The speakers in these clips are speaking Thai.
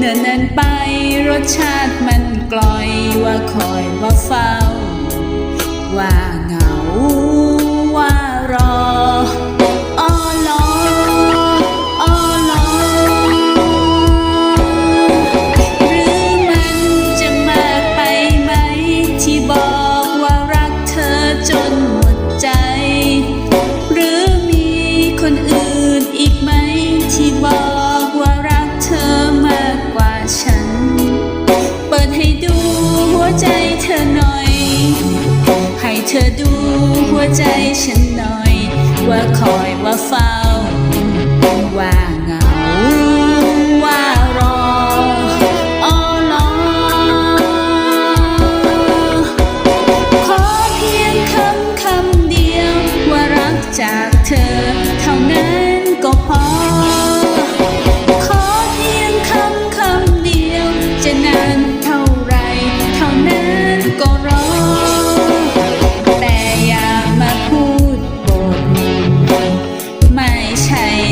เดินเดินไปรสชาติมันกลอยว่าคอยว่าเฝ้าว่าเงา เธอดูหัวใจฉันหน่อย ว่าขอ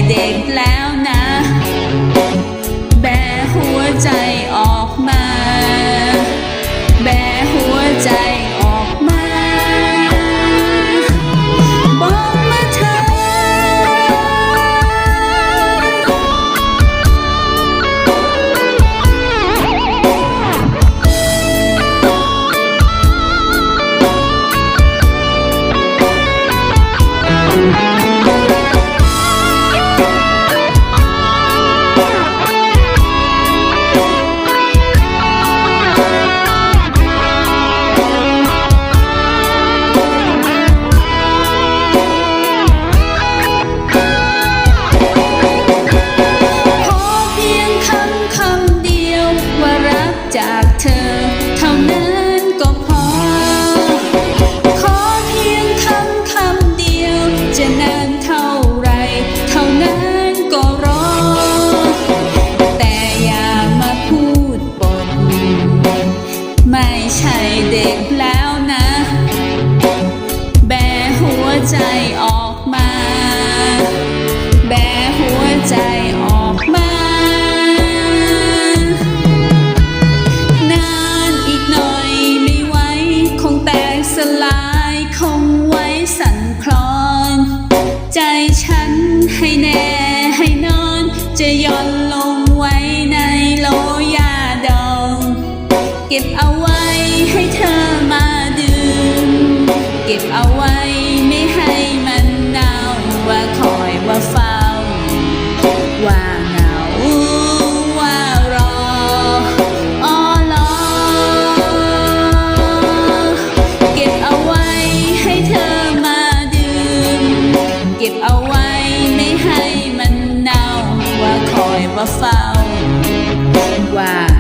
เด็กแล้วนะ แบหัวใจออกมา แบหัวใจออกมา บอกมาเธอ and ให้แน่ให้นอน จะย่อนลงไว้ในโลยาดอง เก็บเอาไว้ให้เธอมาดื่ม เก็บเอาไว้ อยมาเฝ้าว่า